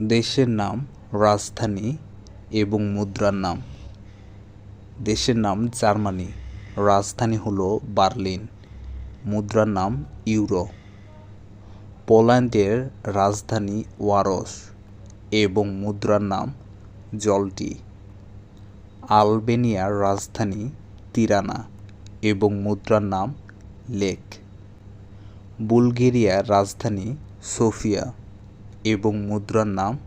দেশের নাম, রাজধানী এবং মুদ্রার নাম। দেশের নাম জার্মানি, রাজধানী হলো বার্লিন। মুদ্রার নাম ইউরো। পোল্যান্ডের রাজধানী ওয়ারস এবং মুদ্রার নাম জলটি। আলবেনিয়ার রাজধানী তিরানা এবং মুদ্রার নাম লেক। বুলগেরিয়ার রাজধানী সোফিয়া। এবং মুদ্রার নাম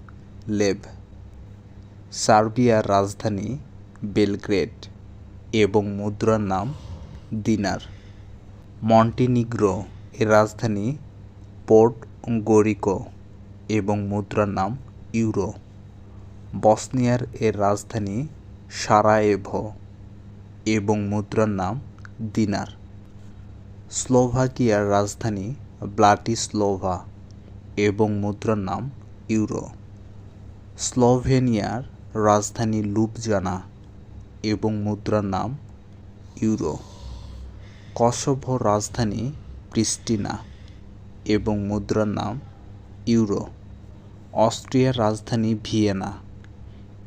লেভ সার্বিয়ার রাজধানী বেলগ্রেড এবং মুদ্রার নাম দিনার। মন্টিনিগ্রো এর রাজধানী পোর্ট গরিকো এবং মুদ্রার নাম ইউরো। বসনিয়ার এর রাজধানী সারায়েভো এবং মুদ্রার নাম দিনার। স্লোভাকিয়ার রাজধানী ব্লাটিস্লোভা এবং মুদ্রার নাম ইউরো। স্লোভেনিয়ার রাজধানী লুবজানা এবং মুদ্রার নাম ইউরো। কসোভোর রাজধানী প্রিস্টিনা এবং মুদ্রার নাম ইউরো। অস্ট্রিয়ার রাজধানী ভিয়েনা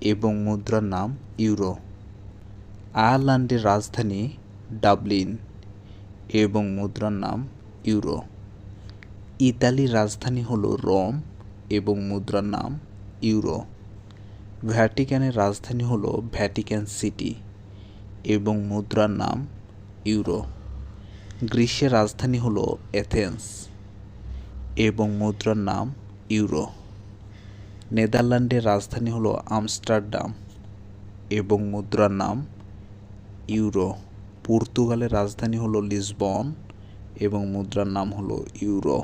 এবং মুদ্রার নাম ইউরো। আয়ারল্যান্ডের রাজধানী ডাবলিন এবং মুদ্রার নাম ইউরো। ইতালির রাজধানী হলো রোম এবং মুদ্রার নাম ইউরো। ভ্যাটিকানের রাজধানী হলো ভ্যাটিকান সিটি এবং মুদ্রার নাম ইউরো। গ্রিসের রাজধানী হলো এথেন্স এবং মুদ্রার নাম ইউরো। নেদারল্যান্ডের রাজধানী হলো আমস্টারডাম এবং মুদ্রার নাম ইউরো। পর্তুগালের রাজধানী হলো লিসবন এবং মুদ্রার নাম হলো ইউরো।